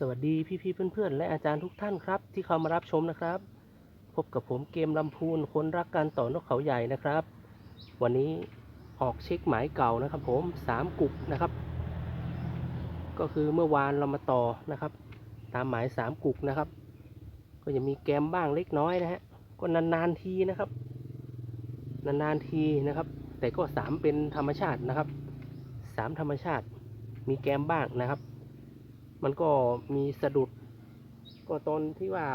สวัสดีพี่ๆเพื่อนๆ และอาจารย์ทุกท่านครับ ที่เข้ามารับชมนะครับ พบกับผมเกมลำพูนคนรักการต่อนกเขาใหญ่นะครับ วันนี้ออกเช็คหมายเก่านะครับ ผมสามกุกนะครับ ก็คือเมื่อวานเรามาต่อนะครับ ตามหมายสามกุกนะครับ ก็จะมีแกมบ้างเล็กน้อยนะฮะก็นานๆทีนะครับ นานๆทีนะครับ แต่ก็สามเป็นธรรมชาตินะครับสามธรรมชาติมีแกมบ้างนะครับ มันก็มีสะดุด ก็ตอนที่ว่า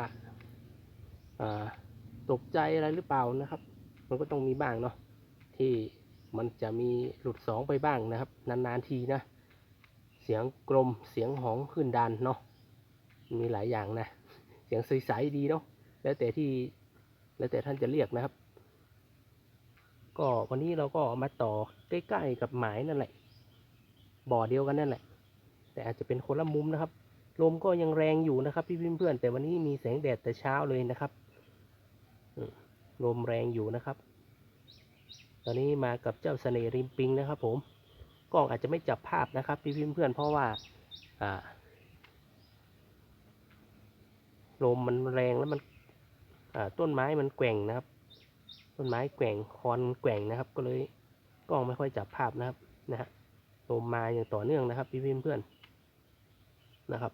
ตกใจอะไรหรือเปล่านะครับ มันก็ต้องมีบ้างเนาะที่มันจะมีหลุดสองไปบ้างนะครับ นานๆทีนะ เสียงกลมเสียงหองขึ้นดันเนาะมีหลายอย่างนะ เสียงใสๆดีเนาะแล้วแต่ที่แล้วแต่ท่านจะเรียกนะครับ ก็วันนี้เราก็มาต่อใกล้ๆกับหมายนั่นแหละ บ่อเดียวกันนั่นแหละ แต่อาจจะเป็นคนละมุมนะครับ ลมก็ยังแรงอยู่นะครับ พี่เพื่อนๆแต่วันนี้มีแสงแดดแต่เช้าเลยนะครับลมแรงอยู่นะครับ ตอนนี้มากับเจ้าเสน่ห์ริมปิงนะครับ ผมกล้องอาจจะไม่จับภาพนะครับ พี่เพื่อนๆเพราะว่าลมมันแรงแล้วมันต้นไม้มันแกว่งนะครับ ต้นไม้แกว่งคอนแกว่งนะครับ ก็เลยกล้องไม่ค่อยจับภาพนะครับนะฮะลมมาอย่างต่อเนื่องนะครับ พี่เพื่อนๆ นะครับ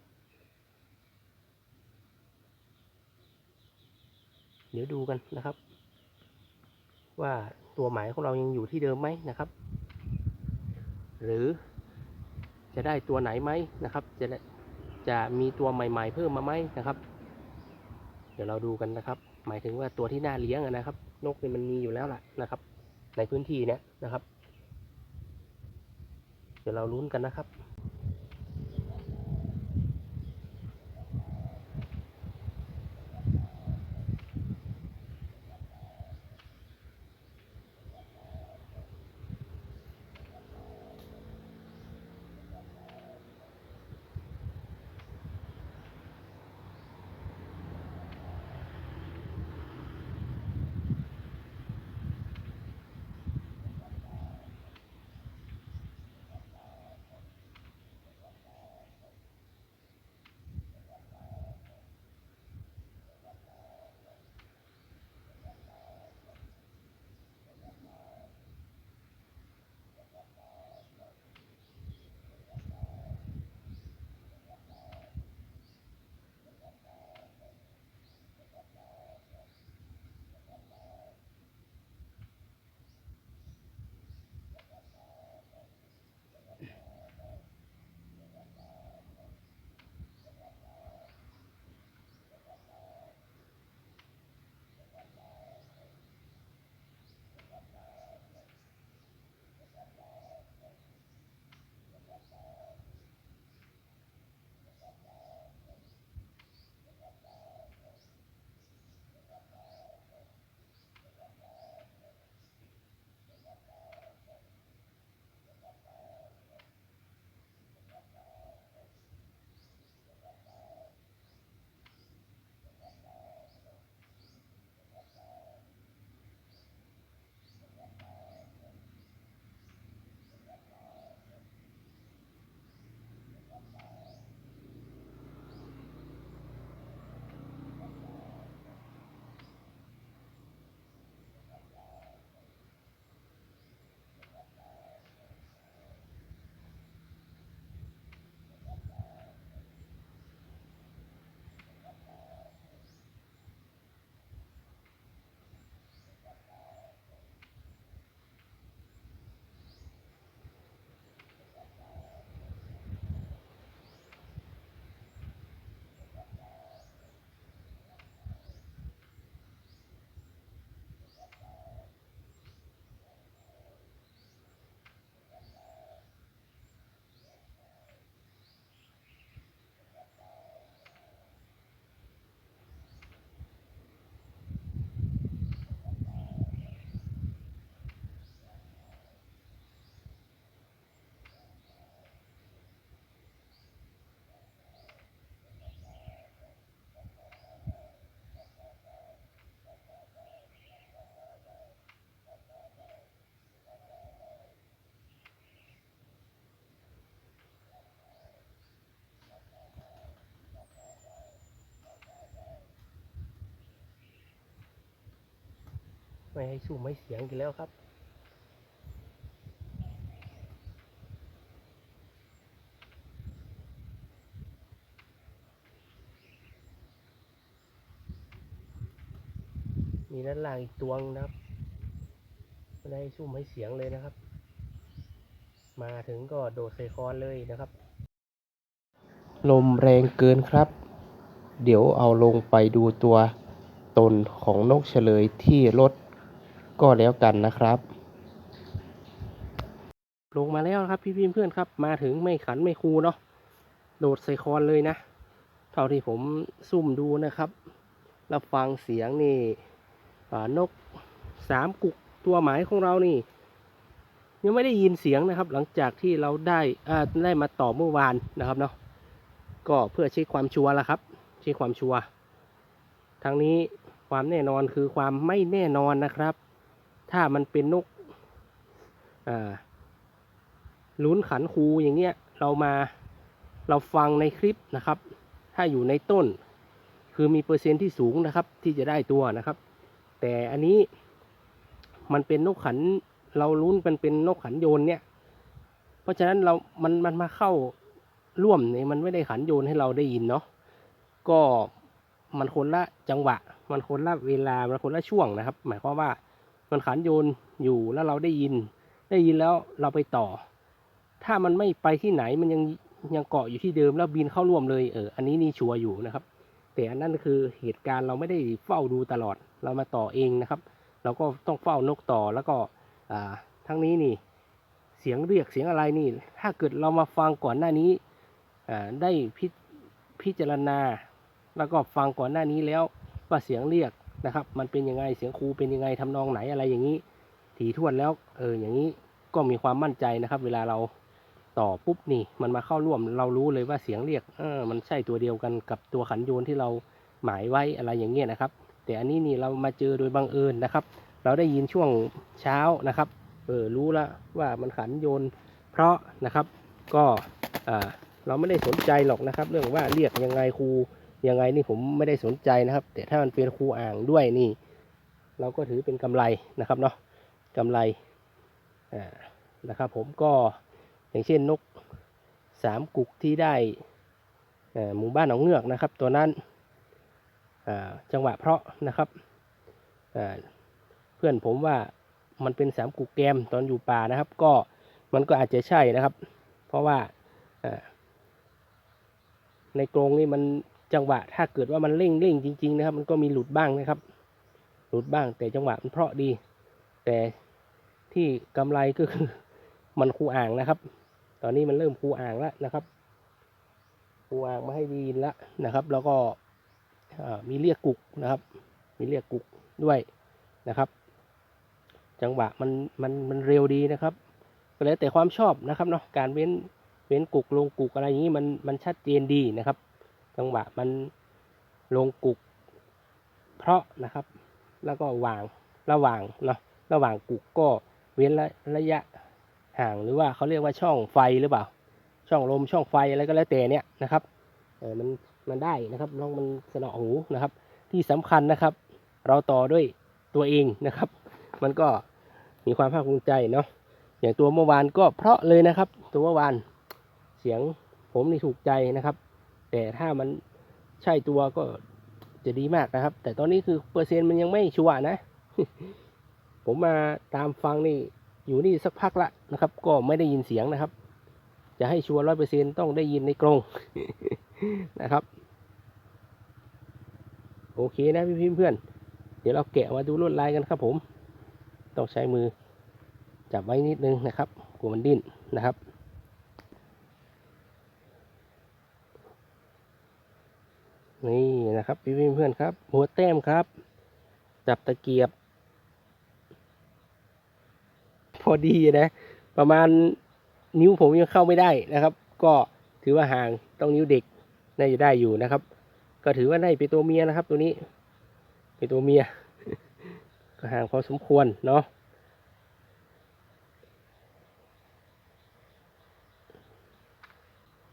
เดี๋ยวดูกันนะครับ ว่าตัวหมายของเรายังอยู่ที่เดิมไหมนะครับ หรือจะได้ตัวไหนไหมนะครับ จะจะมีตัวใหม่ ๆ เพิ่มมาไหมนะครับ เดี๋ยวเราดูกันนะครับ หมายถึงว่าตัวที่น่าเลี้ยงนะครับ นกเนี่ยมันมีอยู่แล้วล่ะนะครับ ในพื้นที่เนี้ยนะครับ เดี๋ยวเราลุ้นกันนะครับ ไม่ให้สู้ไม่เสียงกันแล้วครับ มีด้านล่างอีกตวงนะครับไม่ได้สู้ไม่เสียงเลยนะครับ มาถึงก็โดดใส่คอนเลยนะครับ ลมแรงเกินครับ เดี๋ยวเอาลงไปดูตัวตนของนกเฉลยที่รถ ก็แล้วกันนะครับลงมาแล้วครับพี่พี่เพื่อนครับ มาถึงไม่ขันไม่คูเนาะโดดใส่คอนเลยนะ เท่าที่ผมซุ่มดูนะครับแล้วฟังเสียงนี่นกสามกุกตัวหมายของเรานี่ ยังไม่ได้ยินเสียงนะครับ หลังจากที่เราได้อ่าได้มาต่อเมื่อวานนะครับเนาะก็เพื่อเช็คความชัวร์ละครับเช็คความชัวร์ทางนี้ความแน่นอนคือความไม่แน่นอนนะครับ ถ้ามันเป็นนกลุ้นขันคูอย่างเงี้ยเรามาเราฟังในคลิปนะครับ ถ้าอยู่ในต้น คือมีเปอร์เซ็นต์ที่สูงนะครับ ที่จะได้ตัวนะครับ แต่อันนี้มันเป็นนกขันเราลุ้นมันเป็นนกขันโยนเนี่ย เพราะฉะนั้นเรา มัน มันมาเข้าร่วมเนี่ยมันไม่ได้ขันโยนให้เราได้ยินเนาะ ก็มันคนละจังหวะ มันคนละเวลา มันคนละช่วงนะครับ หมายความว่า มันขันโยนอยู่แล้วเราได้ยิน ได้ยินแล้วเราไปต่อ ถ้ามันไม่ไปที่ไหนมันยังยังเกาะอยู่ที่เดิมแล้วบินเข้าร่วมเลยเอออันนี้นี่ชัวร์อยู่นะครับ แต่อันนั้นคือเหตุการณ์เราไม่ได้เฝ้าดูตลอดเรามาต่อเองนะครับ เราก็ต้องเฝ้านกต่อแล้วก็อ่าทั้งนี้นี่ เสียงเรียกเสียงอะไรนี่ ถ้าเกิดเรามาฟังก่อนหน้านี้อ่าได้พิพิจารณา แล้วก็ฟังก่อนหน้านี้แล้วว่าเสียงเรียก นะครับ มันเป็นยังไงเสียงครูเป็นยังไงทำนองไหนอะไรอย่างนี้ ถี่ถ้วนแล้วเอออย่างนี้ก็มีความมั่นใจนะครับ เวลาเราต่อปุ๊บนี่ มันมาเข้าร่วมเรารู้เลยว่าเสียงเรียกเออมันใช่ตัวเดียวกันกับตัวขันโยนที่เราหมายไว้อะไรอย่างเงี้ยนะครับ แต่อันนี้นี่เรามาเจอโดยบังเอิญนะครับ เราได้ยินช่วงเช้านะครับเออรู้แล้วว่ามันขันโยนเพราะนะครับ ก็อ่าเราไม่ได้สนใจหรอกนะครับ เรื่องว่าเรียกยังไงครู ยังไงนี่ผมไม่ได้สนใจนะครับ แต่ถ้ามันเป็นครูอ่างด้วยนี่ เราก็ถือเป็นกำไรนะครับเนาะกำไรอ่านะครับผมก็อย่างเช่นนกสามกุกที่ได้หมู่บ้านหนองเงือกนะครับ ตัวนั้นจังหวะเพราะนะครับเพื่อนผมว่ามันเป็นสามกุกแกมตอนอยู่ป่านะครับ ก็มันก็อาจจะใช่นะครับ เพราะว่าในกรงนี่มัน จังหวะถ้าเกิดว่ามันเร่งเร่งจริง ๆ นะครับ มันก็มีหลุดบ้างนะครับ หลุดบ้างแต่จังหวะมันเพราะดี แต่ที่กำไรก็คือมันคูอ่างนะครับ ตอนนี้มันเริ่มคูอ่างแล้วนะครับคูอ่างมาให้ดีนแล้วนะครับ แล้วก็มีเรียกกุกนะครับ มีเรียกกุกด้วยนะครับ จังหวะมันมันมันเร็วดีนะครับก็แล้วแต่ความชอบนะครับเนาะการเว้นเว้นกุกลงกุกอะไรอย่างนี้มันมันชัดเจนดีนะครับ จังหวะมันลงกุก เพราะนะครับ แล้วก็วางระหว่างเนาะระหว่างกุกก็เว้นระระยะห่างหรือว่าเขาเรียกว่าช่องไฟหรือเปล่า ช่องลมช่องไฟอะไรก็แล้วแต่เนี่ยนะครับเออมันมันได้นะครับลองมันสนอหูนะครับ ที่สำคัญนะครับ เราต่อด้วยตัวเองนะครับ มันก็มีความภาคภูมิใจเนาะอย่างตัวเมื่อวานก็เพราะเลยนะครับ ตัวเมื่อวานเสียงผมนี่ถูกใจนะครับ แต่ถ้ามันใช่ตัวก็จะดีมากนะครับ แต่ตอนนี้คือเปอร์เซ็นต์มันยังไม่ชัวร์นะ ผมมาตามฟังนี่อยู่นี่สักพักละนะครับ ก็ไม่ได้ยินเสียงนะครับ จะให้ชัวร์ร้อยเปอร์เซ็นต้องได้ยินในกรงนะครับ โอเคนะพี่พี่เพื่อน เดี๋ยวเราแกะมาดูลวดลายกันครับผม ต้องใช้มือจับไว้นิดนึงนะครับกลัวมันดิ้นนะครับ นี่นะครับพี่เพื่อนครับ หัวแต้มครับ จับตะเกียบ พอดีนะ ประมาณนิ้วผมยังเข้าไม่ได้นะครับ ก็ถือว่าห่างต้องนิ้วเด็กน่าจะได้อยู่นะครับ ก็ถือว่าได้เป็นตัวเมียนะครับ ตัวนี้ เป็นตัวเมีย ก็ห่างพอสมควรเนาะ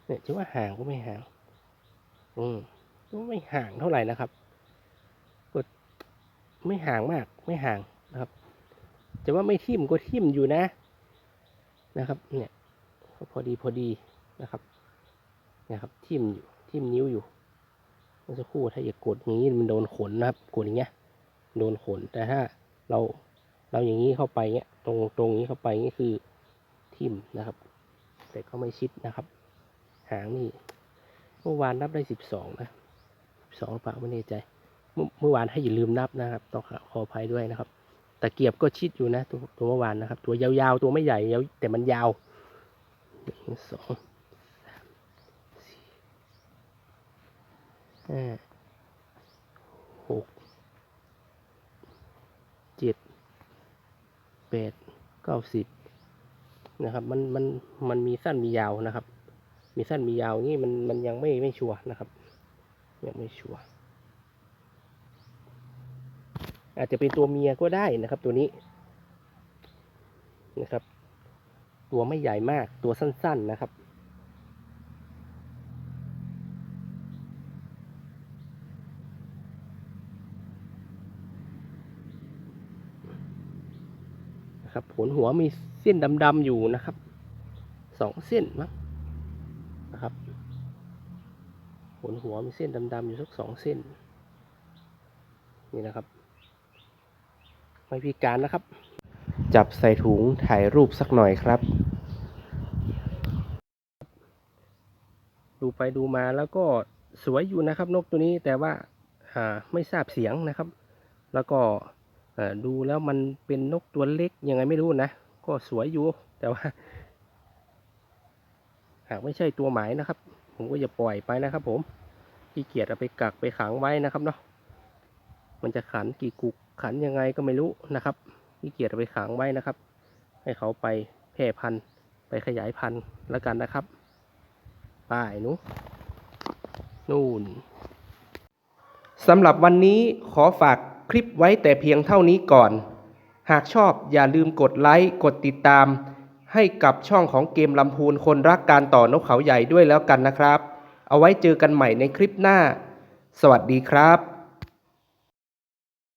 เนี่ยจะว่าห่างก็ไม่ห่าง อืม ไม่ห่างเท่าไหร่นะครับก็ไม่ห่างมากไม่ห่างนะครับจะว่าไม่ทิ่มก็ทิ่มอยู่นะนะครับ เนี่ยก็พอดีพอดีนะครับนี่ยครับทิ่มอยู่ทิ่มนิ้วอยู่เมื่อสักครู่ถ้าอย่ากดอย่างนี้มันโดนขนนะครับกดอย่างเงี้ยโดนขนแต่ถ้าเราเราอย่างนี้เข้าไปเงี้ยตรงตรงนี้เข้าไปนี่คือทิ่มนะครับ แต่ก็ไม่ชิดนะครับ หางนี่เมื่อวานนับได้สิบสองนะ สองเปล่าไม่แน่ใจเมื่อเมื่อวานให้อย่าลืมนับนะครับต้องขออภัยด้วยนะครับตะเกียบก็ชิดอยู่นะ ตัวตัวเมื่อวานนะครับ ตัวยาวๆ ตัวไม่ใหญ่ยาวแต่มันยาวหนึ่งสองสามสี่ห้าหกเจ็ดแปดเก้าสิบนะครับ มันมันมันมีสั้นมียาวนะครับ มีสั้นมียาวนี่มันมันยังไม่ไม่ชัวร์นะครับ ยังไม่ชัวร์อาจจะเป็นตัวเมียก็ได้นะครับ ตัวนี้นะครับ ตัวไม่ใหญ่มากตัวสั้น ๆนะครับ นะครับ ผลหัวมีเส้นดำๆอยู่นะครับสองเส้นมั้งนะครับ ผลหัวมีเส้นดำๆอยู่สักสองเส้น นี่นะครับ ไม่พิการนะครับ จับใส่ถุงถ่ายรูปสักหน่อยครับ ดูไปดูมาแล้วก็สวยอยู่นะครับ นกตัวนี้แต่ว่าอ่าไม่ทราบเสียงนะครับ แล้วก็อ่าดูแล้วมันเป็นนกตัวเล็กยังไงไม่รู้นะ ก็สวยอยู่แต่ว่า หากไม่ใช่ตัวหมายนะครับ ผมก็จะปล่อยไปนะครับ ผมขี้เกียจเอาไปกักไปขังไว้นะครับเนาะมันจะขันกี่กุกขันยังไงก็ไม่รู้นะครับขี้เกียจเอาไปขังไว้นะครับ ให้เขาไปแพร่พันธุ์ไปขยายพันธุ์แล้วกันนะครับป้ายนูนู่นสำหรับวันนี้ขอฝากคลิปไว้แต่เพียงเท่านี้ก่อน หากชอบอย่าลืมกดไลค์กดติดตาม ให้กับช่องของเกมลำพูนคนรักการต่อนกเขาใหญ่ด้วยแล้วกันนะครับ เอาไว้เจอกันใหม่ในคลิปหน้า สวัสดีครับ